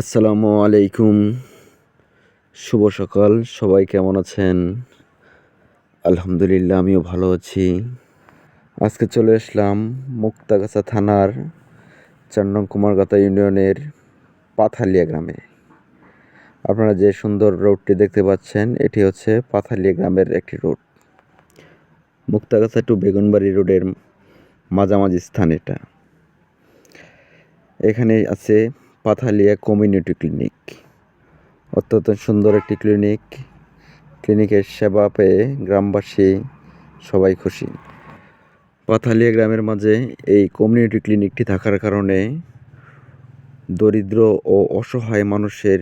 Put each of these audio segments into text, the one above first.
আসসালামু আলাইকুম। শুভ সকাল। সবাই কেমন আছেন? আলহামদুলিল্লাহ, আমিও ভালো আছি। আজকে চলে আসলাম মুক্তাগাছা থানার চার নং কুমারগাতা ইউনিয়নের পাথালিয়া গ্রামে। আপনারা যে সুন্দর রোডটি দেখতে পাচ্ছেন, এটি হচ্ছে পাথালিয়া গ্রামের একটি রোড। মুক্তাগাছা টু বেগুনবাড়ি রোডের মাঝামাঝি স্থান এটা। এখানে আছে পাথালিয়া কমিউনিটি ক্লিনিক। অত্যন্ত সুন্দর একটি ক্লিনিক। ক্লিনিকের সেবা পেয়ে গ্রামবাসী সবাই খুশি। পাথালিয়া গ্রামের মাঝে এই কমিউনিটি ক্লিনিকটি থাকার কারণে দরিদ্র ও অসহায় মানুষের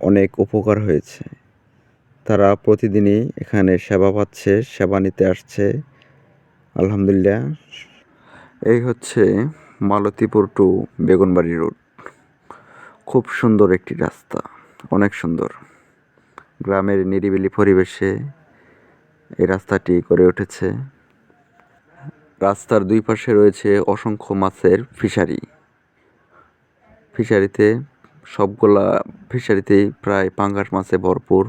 অনেক উপকার হয়েছে। তারা প্রতিদিনই এখানে সেবা পাচ্ছে, সেবা নিতে আসছে। আলহামদুলিল্লাহ। এই হচ্ছে মালতীপুর টু বেগুনবাড়ি রোড। খুব সুন্দর একটি রাস্তা, অনেক সুন্দর। গ্রামের নিরিবিলি পরিবেশে এই রাস্তাটি গড়ে উঠেছে। রাস্তার দুই পাশে রয়েছে অসংখ্য মাছের ফিশারি। ফিশারিতে সবগুলা, ফিশারিতেই প্রায় পাঙ্গাস মাছে ভরপুর।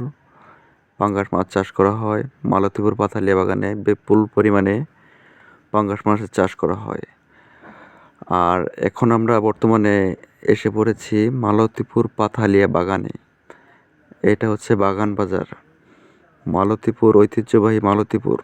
পাঙ্গাস মাছ চাষ করা হয়, মালতীপুর পাথালিয়া বাগানে বিপুল পরিমাণে পাঙ্গাস মাছের চাষ করা হয়। আর এখন আমরা বর্তমানে এসে পড়েছি মালতীপুর পাথালিয়া বাগানে। এটা হচ্ছে বাগান বাজার। মালতীপুর, ঐতিহ্যবাহী মালতীপুর।